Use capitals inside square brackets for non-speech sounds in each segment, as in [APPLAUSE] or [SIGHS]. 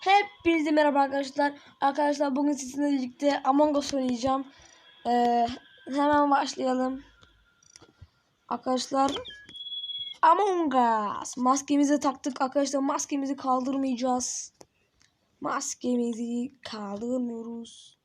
Hepinize merhaba arkadaşlar. Arkadaşlar bugün sizinle birlikte Among Us oynayacağım. Ee, hemen başlayalım. Arkadaşlar Among Us. Maskemizi taktık arkadaşlar. Maskemizi kaldırmayacağız. Maskemizi kaldırmıyoruz.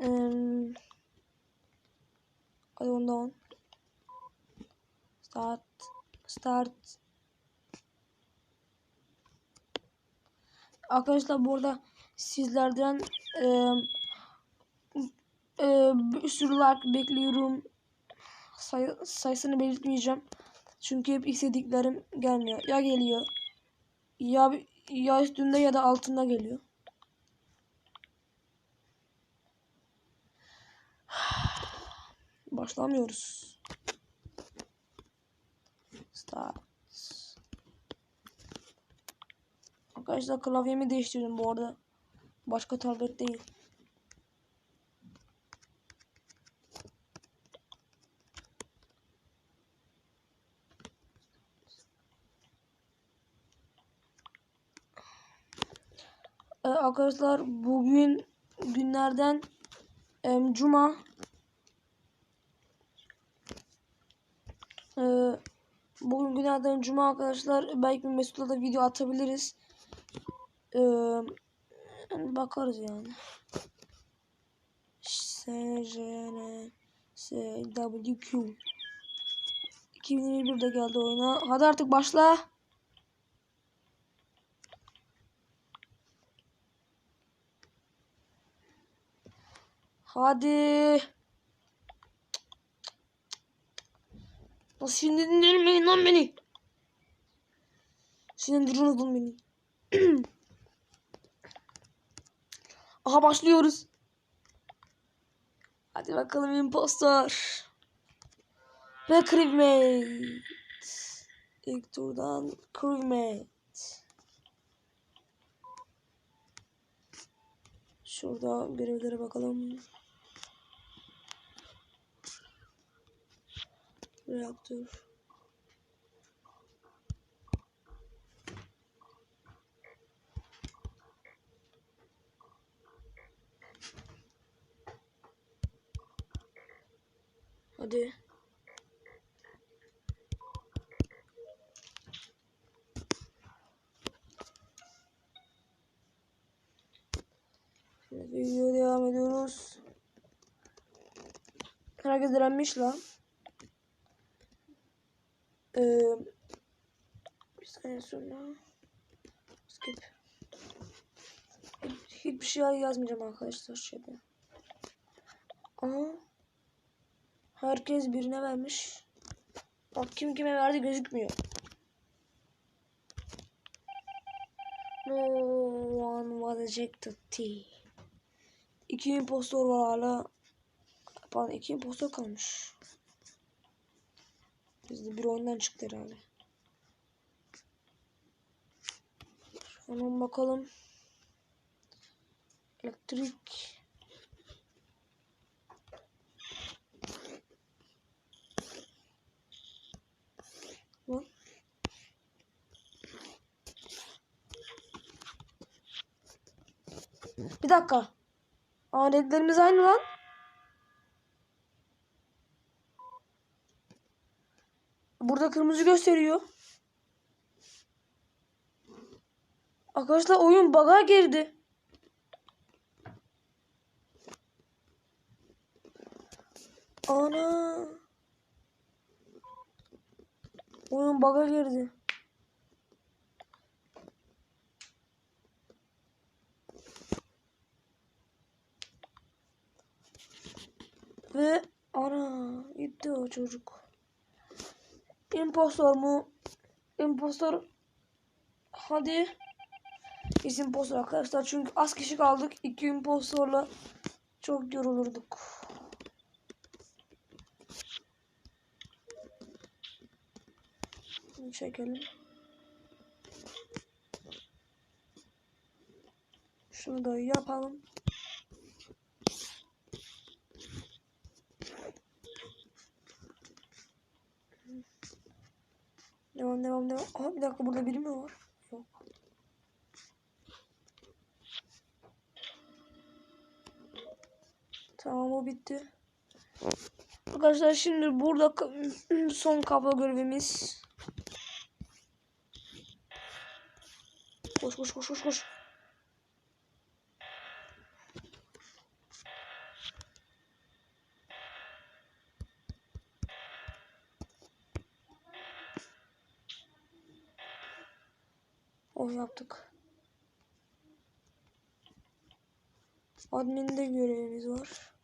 Hmm. Hadi ondan. Start. Start. Arkadaşlar burada sizlerden e, e, bir sürü like bekliyorum. Say, sayısını belirtmeyeceğim. Çünkü hep istediklerim gelmiyor. Ya geliyor. Ya ya üstünde ya da altında geliyor. [SIGHS] Başlamıyoruz. Start. Arkadaşlar klavyemi değiştirdim bu arada. Başka tablet değil. Ee, arkadaşlar bugün günlerden em, cuma Ee, bugün günlerden cuma arkadaşlar belki Mesut'la da video atabiliriz. Ee, bakarız yani. S, J, N, S, W, Q. 2021'de geldi oyuna. Hadi artık başla. Hadi. Nasıl şimdi dinlemeyin lan beni. Sinirlendiriyorsunuz lan beni. [CLEARS THROAT] Aha başlıyoruz. Hadi bakalım impostor. Ve crewmate. İlk turdan crewmate. Şurada görevlere bakalım. Reaktör. Hadi. Şimdi videoya devam ediyoruz. Herkes direnmiş lan. Ee, bir saniye sonra. Skip. Hiçbir şey yazmayacağım arkadaşlar şeyde. Aha. Herkes birine vermiş. Bak kim kime verdi gözükmüyor. No one was ejected T. İki impostor var hala. Pardon iki impostor kalmış. Bizde bir oyundan çıktı herhalde. Hemen bakalım. Elektrik. Lan. Bir dakika. Aa renklerimiz aynı lan. Burada kırmızı gösteriyor. Arkadaşlar oyun bug'a girdi. Ana. Oyun bug'a girdi. Ve ana gitti o çocuk. Impostor mu? Impostor. Hadi. Biz impostor arkadaşlar çünkü az kişi kaldık. İki impostorla çok yorulurduk. Bunu çekelim. Şunu da yapalım. devam devam. Aha bir dakika burada biri mi var? Yok. Tamam o bitti. Arkadaşlar şimdi burada [CLEARS THROAT] son kafa görevimiz. Koş koş koş koş koş. Oh yaptık. Admin'de görevimiz var.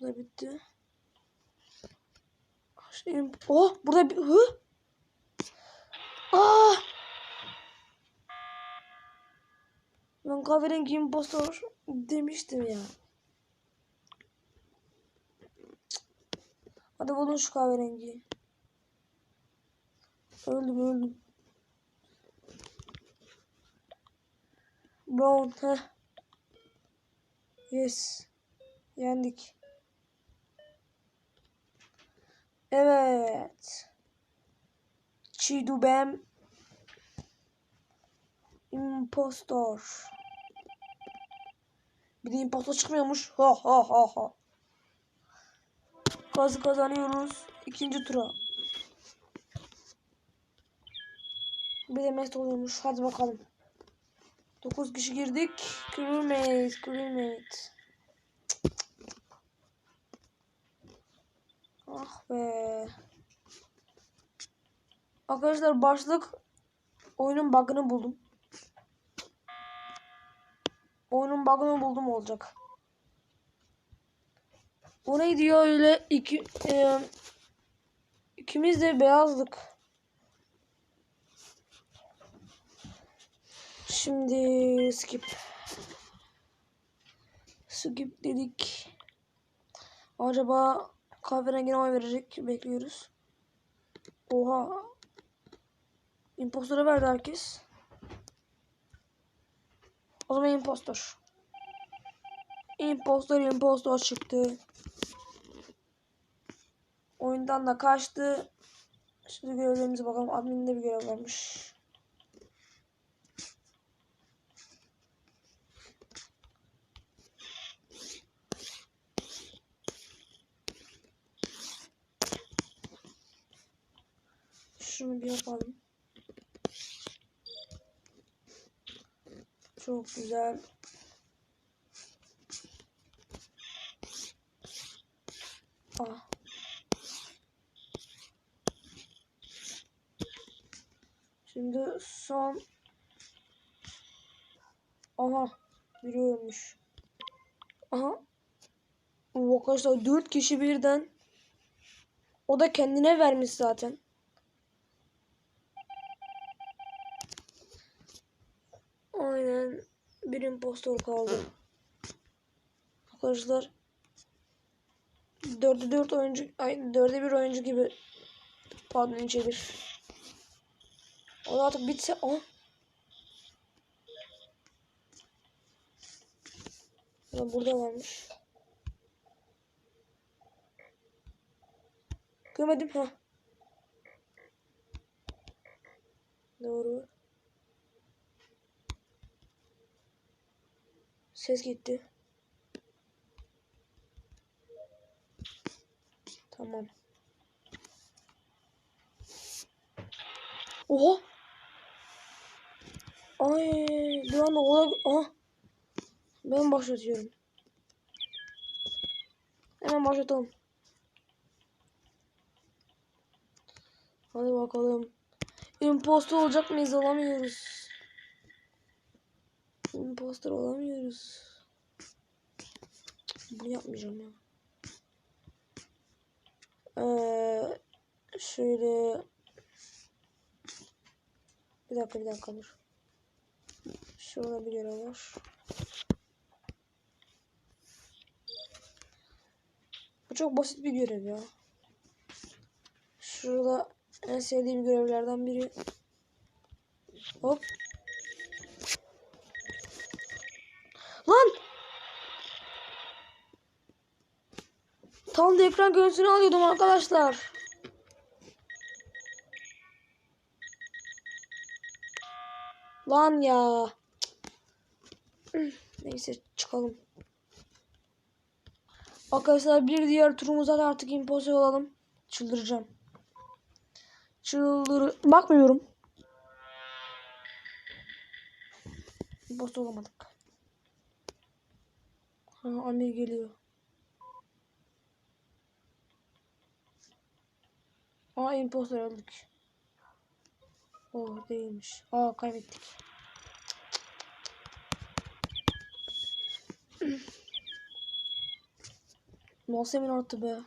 Bu da bitti. Şimdi, oh burada bir hı? Aa! Ben kahverengi impostor demiştim ya. Hadi bulun şu kahverengiyi. Öldüm öldüm. Brown heh. Yes. Yendik. Evet. Çidubem. Impostor. Bir de impostor çıkmıyormuş. Ha ha ha ha. Kazı kazanıyoruz. ikinci tura. Bir de mest oluyormuş. Hadi bakalım. 9 kişi girdik. Crewmate, crewmate. Ah be. Arkadaşlar başlık oyunun bug'ını buldum. Oyunun bug'ını buldum olacak. O neydi ya öyle iki e, ikimiz de beyazdık. Şimdi skip. Skip dedik. Acaba kahverengine oy verecek bekliyoruz. Oha. Impostora verdi herkes. O zaman impostor. Impostor impostor çıktı. Oyundan da kaçtı. Şimdi görevlerimize bakalım. Admin'de bir görev varmış. Şunu bir yapalım. Çok güzel. Ah. Şimdi son Aha biri ölmüş. Aha. Bu arkadaşlar 4 kişi birden o da kendine vermiş zaten. Aynen bir impostor kaldı. Arkadaşlar dörde dört oyuncu ay dörde bir oyuncu gibi pardon üçe bir. O artık bitse o. Ya burada varmış. Görmedim ha. Doğru. Ses gitti. Tamam. Oha. Ay bir anda ola... Aha. Ben başlatıyorum. Hemen başlatalım. Hadi bakalım. Impostor olacak mıyız? Olamıyoruz. Impostor olamıyoruz. Bunu yapmayacağım ya. Ee, şöyle bir dakika bir dakika dur. Bir görev var. Bu çok basit bir görev ya. Şurada en sevdiğim görevlerden biri. Hop. Lan! Tam da ekran görüntüsünü alıyordum arkadaşlar. Lan ya. Neyse çıkalım. Arkadaşlar bir diğer turumuza da artık imposter olalım. Çıldıracağım. Çıldır... Bakmıyorum. Imposter olamadık. Ha, anne geliyor. Aa imposter öldük. Oh değilmiş. Aa kaybettik. Nasıl emin arttı be?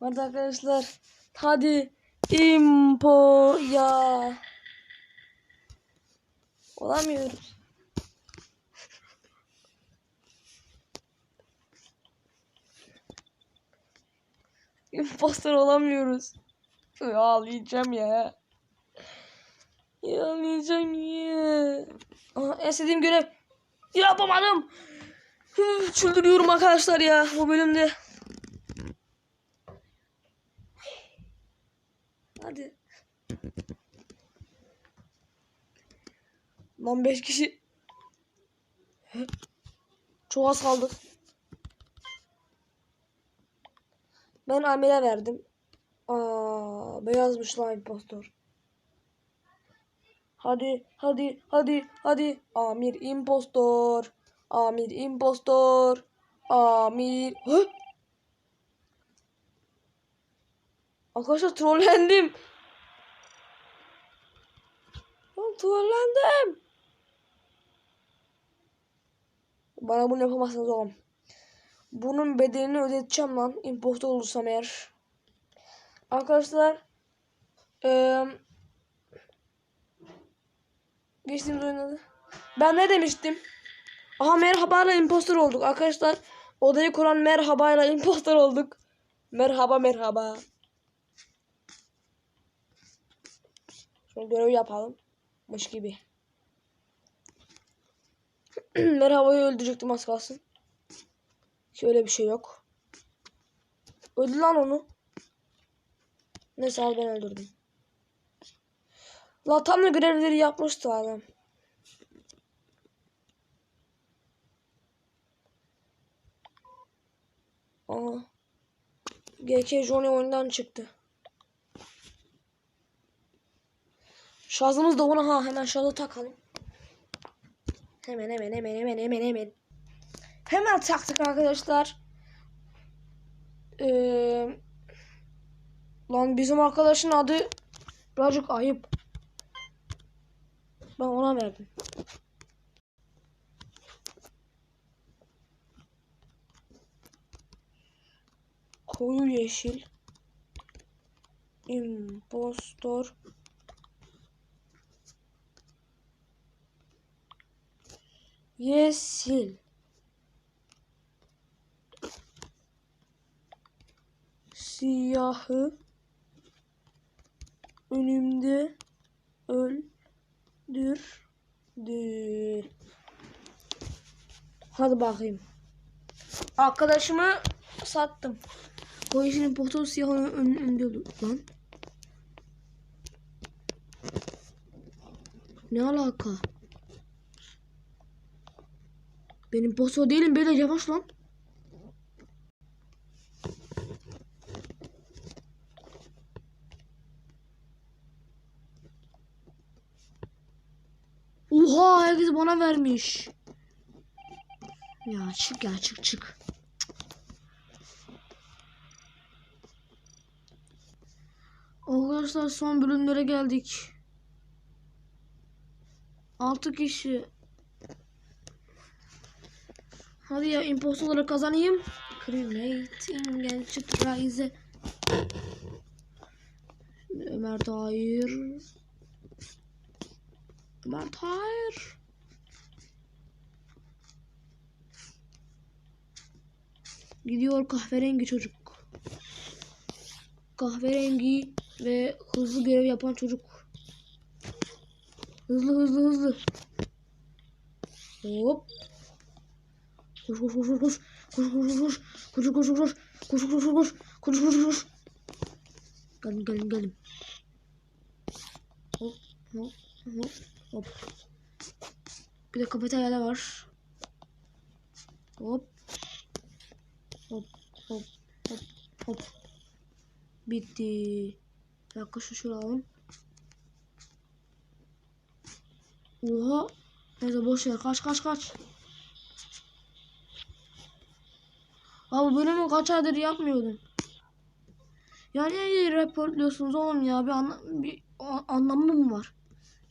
Hadi arkadaşlar. Hadi. Impo ya. Olamıyoruz. Imposter olamıyoruz. Ya, Ağlayacağım ya. Ya Ağlayacağım ya. Aa, en sevdiğim görev. Yapamadım. Çıldırıyorum arkadaşlar ya bu bölümde. Hadi. Lan 5 kişi. Çok az kaldık. Ben Amir'e verdim. Aa, beyazmış lan impostor. Hadi, hadi, hadi, hadi. Amir impostor. Amir impostor. Amir. Hı? Arkadaşlar trollendim. Lan trollendim. Bana bunu yapamazsınız oğlum. Bunun bedelini ödeteceğim lan. Impostor olursam eğer. Arkadaşlar. Eee geçtiğimiz oynadı. Ben ne demiştim? Aha merhabayla impostor olduk. Arkadaşlar odayı kuran merhabayla [LAUGHS] impostor olduk. Merhaba merhaba. Şimdi görev yapalım. Mış gibi. [CLEARS THROAT] Merhabayı öldürecektim az kalsın. Ki öyle bir şey yok. Öldü lan onu. Neyse al ben öldürdüm. La tam da görevleri yapmıştı adam. Aa. GK Johnny oyundan çıktı. Şarjımız da ona ha hemen şarjı takalım. Hemen hemen hemen hemen hemen hemen. Hemen taktık arkadaşlar. Ee, lan bizim arkadaşın adı birazcık ayıp. Ben ona verdim. Koyu yeşil. Impostor. Yeşil. Siyahı önümde öldürdü. Hadi bakayım. Arkadaşımı sattım. O yeşilin potosu siyahın ön, lan. Ne alaka? Benim posto değilim böyle yavaş lan. Oha herkes bana vermiş. Ya çık ya çık çık. Arkadaşlar son bölümlere geldik. 6 kişi. Hadi ya imposterları kazanayım. Cremating Gençlik Rise. Ömer Tahir. Ömer Tahir. Gidiyor kahverengi çocuk. Kahverengi ve hızlı görev yapan çocuk. Hızlı hızlı hızlı. Hop. Koş. Koş koş koş koş. Koş koş koş koş. Koş koş koş koş. Koş koş koş koş. Gelin gelin gelin. Hop hop hop hop. Bir de kafeteryada var. Hop. Hop hop hop hop. Bitti. Bir dakika şu şunu alalım. Oha. Neyse boş ver. Kaç kaç kaç. Abi bölümü kaç aydır yapmıyordum. Ya niye reportluyorsunuz oğlum ya? Bir, anla bir anlamı mı var?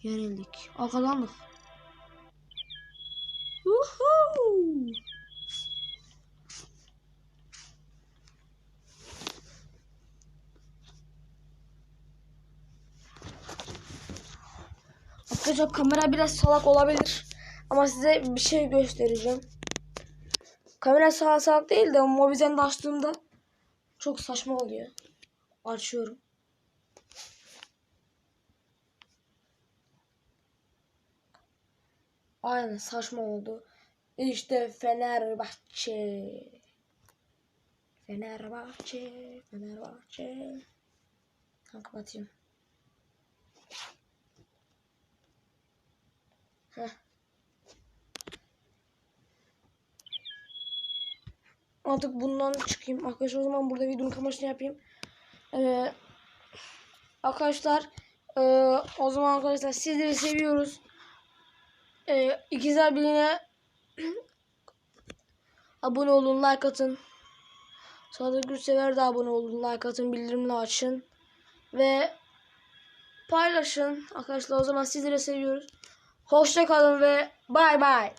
Yenildik. Aa kazandık. Woohoo! Arkadaşlar kamera biraz salak olabilir. Ama size bir şey göstereceğim. Kamera salak salak değil de Mobizen'de açtığımda çok saçma oluyor. Açıyorum. Aynen saçma oldu. İşte Fenerbahçe. Fenerbahçe. Fenerbahçe. Ha, kapatayım. Heh. Artık bundan çıkayım. Arkadaşlar o zaman burada videonun kamerasını yapayım. Ee, arkadaşlar ee, o zaman arkadaşlar sizleri seviyoruz. Ee, İkizler Birliği'ne [CLEARS THROAT] abone olun, like atın. Sadık Gürsever de abone olun, like atın, bildirimleri açın. Ve paylaşın. Arkadaşlar o zaman sizleri seviyoruz. Hoşça kalın ve bay bay.